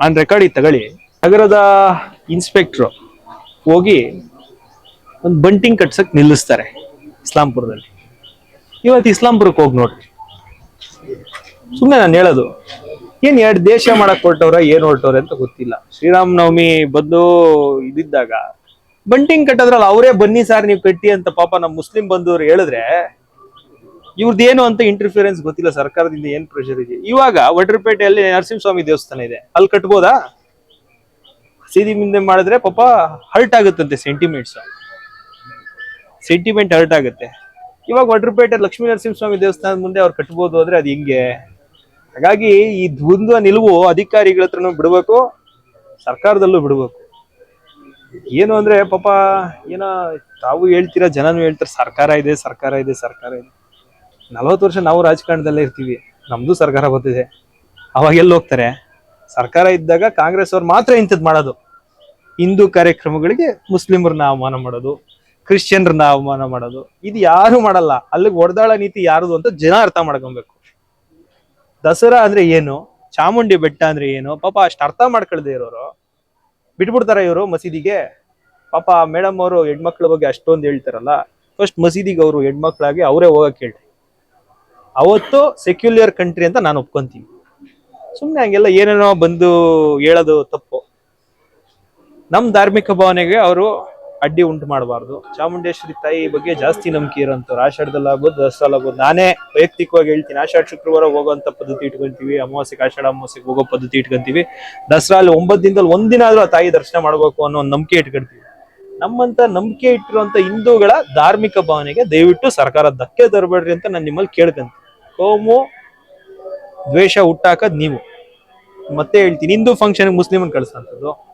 ನಾನು ಇತ್ತು ತಗೊಳ್ಳಿ. ನಗರದ ಇನ್ಸ್ಪೆಕ್ಟ್ರು ಹೋಗಿ ಒಂದು ಬಂಟಿಂಗ್ ಕಟ್ಸಕ್ ನಿಲ್ಲಿಸ್ತಾರೆ ಇಸ್ಲಾಂಪುರದಲ್ಲಿ. ಇವತ್ತು ಇಸ್ಲಾಂಪುರಕ್ಕೆ ಹೋಗಿ ನೋಡ್ರಿ. ಸುಮ್ಮನೆ ನಾನು ಹೇಳೋದು, ಏನ್ ಎರಡು ದೇಶ ಮಾಡಕ್ ಹೊರಟವ್ರ, ಏನ್ ಹೊರಟವ್ರೆ ಅಂತ ಗೊತ್ತಿಲ್ಲ. ಶ್ರೀರಾಮನವಮಿ ಬಂದು ಇದಿದ್ದಾಗ ಬಂಟಿಂಗ್ ಕಟ್ಟದ್ರಲ್ಲ, ಅವರೇ ಬನ್ನಿ ಸಾರ್ ನೀವು ಕಟ್ಟಿ ಅಂತ ಪಾಪ ನಮ್ಮ ಮುಸ್ಲಿಂ ಬಂದವರು ಹೇಳಿದ್ರೆ ಇವ್ರದ್ದೇನು ಅಂತ ಇಂಟರ್ಫಿಯರೆನ್ಸ್ ಗೊತ್ತಿಲ್ಲ, ಸರ್ಕಾರದಿಂದ ಏನ್ ಪ್ರೆಷರ್ ಇದೆ? ಇವಾಗ ವಡ್ರಪೇಟೆಯಲ್ಲಿ ನರಸಿಂಹಸ್ವಾಮಿ ದೇವಸ್ಥಾನ ಇದೆ. ಅಲ್ಲಿ ಕಟ್ಬೋದಾ? ಸೀದಿ ಮುಂದೆ ಮಾಡಿದ್ರೆ ಪಾಪ ಹರ್ಟ್ ಆಗುತ್ತಂತೆ ಸೆಂಟಿಮೆಂಟ್ಸ್ ಸೆಂಟಿಮೆಂಟ್ ಹರ್ಟ್ ಆಗುತ್ತೆ. ಇವಾಗ ವಡ್ರಪೇಟೆ ಲಕ್ಷ್ಮೀ ನರಸಿಂಹಸ್ವಾಮಿ ದೇವಸ್ಥಾನದ ಮುಂದೆ ಅವ್ರು ಕಟ್ಬೋದು ಅಂದ್ರೆ ಅದು ಹಿಂಗೆ? ಹಾಗಾಗಿ ಈ ದ್ವಂದ್ವ ನಿಲುವು ಅಧಿಕಾರಿಗಳ ಹತ್ರನೂ ಬಿಡಬೇಕು, ಸರ್ಕಾರದಲ್ಲೂ ಬಿಡಬೇಕು. ಏನು ಅಂದ್ರೆ ಪಾಪ ಏನೋ ತಾವು ಹೇಳ್ತೀರಾ, ಜನನು ಹೇಳ್ತಾರೆ, ಸರ್ಕಾರ ಇದೆ ಸರ್ಕಾರ ಇದೆ ಸರ್ಕಾರ ಇದೆ. ನಲವತ್ತು ವರ್ಷ ನಾವು ರಾಜಕಾರಣದಲ್ಲೇ ಇರ್ತೀವಿ, ನಮ್ದು ಸರ್ಕಾರ ಬರ್ತಿದೆ ಅವಾಗ ಎಲ್ಲಿ ಹೋಗ್ತಾರೆ? ಸರ್ಕಾರ ಇದ್ದಾಗ ಕಾಂಗ್ರೆಸ್ ಅವ್ರು ಮಾತ್ರ ಇಂಥದ್ದು ಮಾಡೋದು. ಹಿಂದೂ ಕಾರ್ಯಕ್ರಮಗಳಿಗೆ ಮುಸ್ಲಿಮರನ್ನ ಅವಮಾನ ಮಾಡೋದು, ಕ್ರಿಶ್ಚಿಯನ್ರನ್ನ ಅವಮಾನ ಮಾಡೋದು. ಇದು ಯಾರು ಮಾಡಲ್ಲ. ಅಲ್ಲಿಗೆ ಒಡೆದಾಳ ನೀತಿ ಯಾರದು ಅಂತ ಜನ ಅರ್ಥ ಮಾಡ್ಕೊಬೇಕು. ದಸರಾ ಅಂದ್ರೆ ಏನು? ಚಾಮುಂಡಿ ಬೆಟ್ಟ ಅಂದ್ರೆ ಏನು? ಪಾಪ ಅಷ್ಟು ಅರ್ಥ ಮಾಡ್ಕೊಳ್ದೆ ಇರೋರು. ಬಿಟ್ಬಿಡ್ತಾರ ಇವರು ಮಸೀದಿಗೆ. ಪಾಪ ಮೇಡಮ್ ಅವರು ಹೆಣ್ಮಕ್ಳ ಬಗ್ಗೆ ಅಷ್ಟೊಂದು ಹೇಳ್ತಾರಲ್ಲ. ಫಸ್ಟ್ ಮಸೀದಿಗೆ ಅವರು ಹೆಣ್ಮಕ್ಳಾಗಿ ಅವರೇ ಹೋಗಕ್ ಹೇಳ್ರಿ. ಅವತ್ತು ಸೆಕ್ಯುಲರ್ ಕಂಟ್ರಿ ಅಂತ ನಾನು ಒಪ್ಕೊಂತೀನಿ. ಸುಮ್ಮನೆ ಹಂಗೆಲ್ಲ ಏನೇನೋ ಬಂದು ಹೇಳೋದು ತಪ್ಪು. ನಮ್ ಧಾರ್ಮಿಕ ಭಾವನೆಗೆ ಅವರು ಅಡ್ಡಿ ಉಂಟು ಮಾಡಬಾರ್ದು. ಚಾಮುಂಡೇಶ್ವರಿ ತಾಯಿ ಬಗ್ಗೆ ಜಾಸ್ತಿ ನಂಬಿಕೆ ಇರೋಂಥವ್ರು. ಆಷಾಢದಲ್ಲಿ ಆಗ್ಬೋದು ದಸರಾ ಆಗ್ಬೋದು. ನಾನೇ ವೈಯಕ್ತಿಕವಾಗಿ ಹೇಳ್ತೀನಿ, ಆಷಾಢ ಶುಕ್ರವಾರ ಹೋಗೋಂಥ ಪದ್ಧತಿ ಇಟ್ಕೊಂತೀವಿ. ಅಮಾವಾಸ್ಯೆಗೆ, ಆಷಾಢ ಅಮಾವಾಸ್ಯೆಗೆ ಹೋಗೋ ಪದ್ಧತಿ ಇಟ್ಕೊಂತೀವಿ. ದಸರಾ ಅಲ್ಲಿ ಒಂಬತ್ತು ದಿನದಲ್ಲಿ ಒಂದಿನ ಆದ್ರೂ ಆ ತಾಯಿ ದರ್ಶನ ಮಾಡ್ಬೇಕು ಅನ್ನೋ ಒಂದು ನಂಬಿಕೆ ಇಟ್ಕೊಳ್ತೀವಿ ನಮ್ಮಂತ ನಂಬಿಕೆ ಇಟ್ಟಿರುವಂತ ಹಿಂದೂಗಳ ಧಾರ್ಮಿಕ ಭಾವನೆಗೆ ದಯವಿಟ್ಟು ಸರ್ಕಾರ ಧಕ್ಕೆ ತರಬೇಡ್ರಿ ಅಂತ ನಾನು ನಿಮ್ಮಲ್ಲಿ ಕೇಳ್ಕೊಂತೀನಿ. ಕೋಮು, ದ್ವೇಷ ಹುಟ್ಟಾಕದ್ ನೀವು. ಮತ್ತೆ ಹೇಳ್ತೀನಿ, ಹಿಂದೂ ಫಂಕ್ಷನ್ ಮುಸ್ಲಿಮನ್ ಕಳ್ಸಂಥದ್ದು.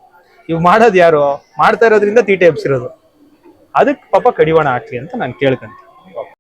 ಇವ್ ಮಾಡೋದು ಯಾರು? ಮಾಡ್ತಾ ಇರೋದ್ರಿಂದ ತೀಟೆ ಎಬ್ಸಿರೋದು. ಅದಕ್ಕೆ ಪಾಪ ಕಡಿವಾಣ ಹಾಕ್ಲಿ ಅಂತ ನಾನು ಕೇಳ್ಕೊಂತೀನಿ.